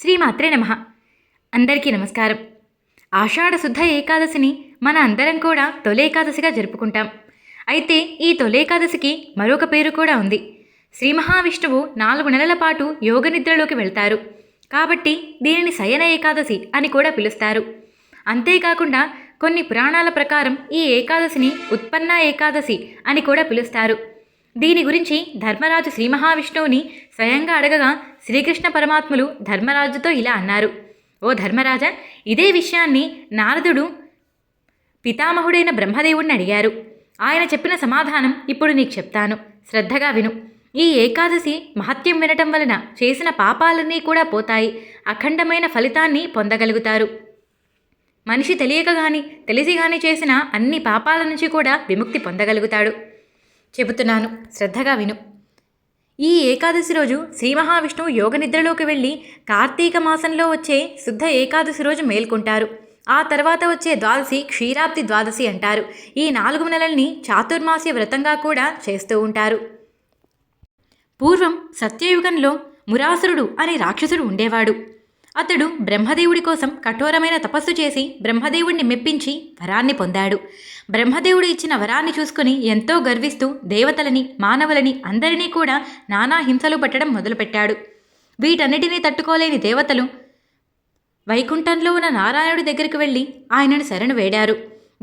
శ్రీమాత్రే నమ. అందరికీ నమస్కారం. ఆషాఢశుద్ధ ఏకాదశిని మన అందరం కూడా తొలేకాదశిగా జరుపుకుంటాం. అయితే ఈ తొలేకాదశికి మరొక పేరు కూడా ఉంది. శ్రీ మహావిష్ణువు నాలుగు నెలల పాటు యోగ నిద్రలోకి వెళ్తారు. కాబట్టి దీనిని శయన ఏకాదశి అని కూడా పిలుస్తారు. అంతేకాకుండా కొన్ని పురాణాల ప్రకారం ఈ ఏకాదశిని ఉత్పన్న ఏకాదశి అని కూడా పిలుస్తారు. దీని గురించి ధర్మరాజు శ్రీ మహావిష్ణువుని స్వయంగా అడగగా శ్రీకృష్ణ పరమాత్ములు ధర్మరాజుతో ఇలా అన్నారు. ఓ ధర్మరాజా ఇదే విషయాన్ని నారదుడు పితామహుడైన బ్రహ్మదేవుడిని అడిగారు. ఆయన చెప్పిన సమాధానం ఇప్పుడు నీకు చెప్తాను. శ్రద్ధగా విను. ఈ ఏకాదశి మహత్యం వినటం వలన చేసిన పాపాలన్నీ కూడా పోతాయి. అఖండమైన ఫలితాన్ని పొందగలుగుతారు. మనిషి తెలియక గాని తెలిసి గాని చేసిన అన్ని పాపాల నుంచి కూడా విముక్తి పొందగలుగుతాడు. చెబుతున్నాను. శ్రద్ధగా విను. ఈ ఏకాదశి రోజు శ్రీ మహావిష్ణువు యోగ నిద్రలోకి వెళ్ళి కార్తీక మాసంలో వచ్చే శుద్ధ ఏకాదశి రోజు మేల్కొంటారు. ఆ తర్వాత వచ్చే ద్వాదశి క్షీరాబ్ది ద్వాదశి అంటారు. ఈ నాలుగు నెలల్ని చాతుర్మాస్య వ్రతంగా కూడా చేస్తూ ఉంటారు. పూర్వం సత్యయుగంలో మురాసురుడు అనే రాక్షసుడు ఉండేవాడు. అతడు బ్రహ్మదేవుడి కోసం కఠోరమైన తపస్సు చేసి బ్రహ్మదేవుడిని మెప్పించి వరాన్ని పొందాడు. బ్రహ్మదేవుడు ఇచ్చిన వరాన్ని చూసుకుని ఎంతో గర్విస్తూ దేవతలని మానవులని అందరినీ కూడా నానా హింసలు పట్టడం మొదలుపెట్టాడు. వీటన్నిటినీ తట్టుకోలేని దేవతలు వైకుంఠంలో ఉన్న నారాయణుడి దగ్గరికి వెళ్ళి ఆయనను శరణు వేడారు.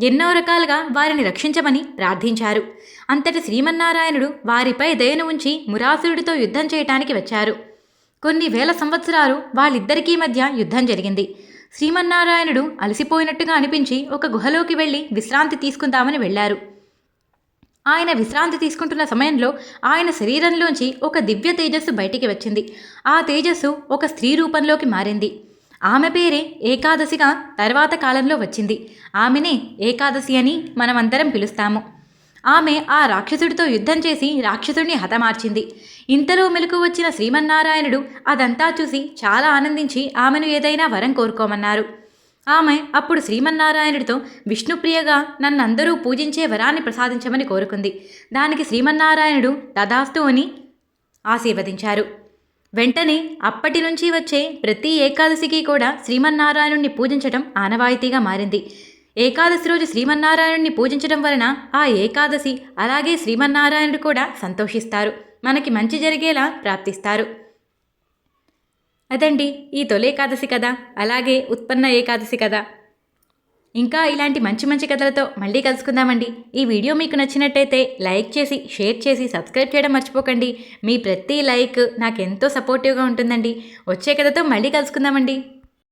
ఎన్నో రకాలుగా వారిని రక్షించమని ప్రార్థించారు. అంతటి శ్రీమన్నారాయణుడు వారిపై దయను ఉంచి మురాసురుడితో యుద్ధం చేయటానికి వచ్చారు. కొన్ని వేల సంవత్సరాలు వాళ్ళిద్దరికీ మధ్య యుద్ధం జరిగింది. శ్రీమన్నారాయణుడు అలసిపోయినట్టుగా అనిపించి ఒక గుహలోకి వెళ్ళి విశ్రాంతి తీసుకుందామని వెళ్ళారు. ఆయన విశ్రాంతి తీసుకుంటున్న సమయంలో ఆయన శరీరంలోంచి ఒక దివ్య తేజస్సు బయటికి వచ్చింది. ఆ తేజస్సు ఒక స్త్రీ రూపంలోకి మారింది. ఆమె పేరే ఏకాదశిగా తర్వాత కాలంలో వచ్చింది. ఆమెనే ఏకాదశి అని మనమందరం పిలుస్తాము. ఆమె ఆ రాక్షసుడితో యుద్ధం చేసి రాక్షసుడిని హతమార్చింది. ఇంతలో మెలకు వచ్చిన శ్రీమన్నారాయణుడు అదంతా చూసి చాలా ఆనందించి ఆమెను ఏదైనా వరం కోరుకోమన్నారు. ఆమె అప్పుడు శ్రీమన్నారాయణుడితో విష్ణుప్రియగా నన్నందరూ పూజించే వరాన్ని ప్రసాదించమని కోరుకుంది. దానికి శ్రీమన్నారాయణుడు తదాస్తు అని ఆశీర్వదించారు. వెంటనే అప్పటి నుంచి వచ్చే ప్రతి ఏకాదశికి కూడా శ్రీమన్నారాయణుణ్ణి పూజించటం ఆనవాయితీగా మారింది. ఏకాదశి రోజు శ్రీమన్నారాయణుణ్ణి పూజించడం వలన ఆ ఏకాదశి అలాగే శ్రీమన్నారాయణుడు కూడా సంతోషిస్తారు. మనకి మంచి జరిగేలా ప్రాప్తిస్తారు. అదండి ఈ తొలి ఏకాదశి కదా అలాగే ఉత్పన్న ఏకాదశి కదా ఇంకా ఇలాంటి మంచి మంచి కథలతో మళ్ళీ కలుసుకుందామండి. ఈ వీడియో మీకు నచ్చినట్టయితే లైక్ చేసి షేర్ చేసి సబ్స్క్రైబ్ చేయడం మర్చిపోకండి. మీ ప్రతి లైక్ నాకు ఎంతో సపోర్టివ్గా ఉంటుందండి. వచ్చే కథతో మళ్ళీ కలుసుకుందామండి.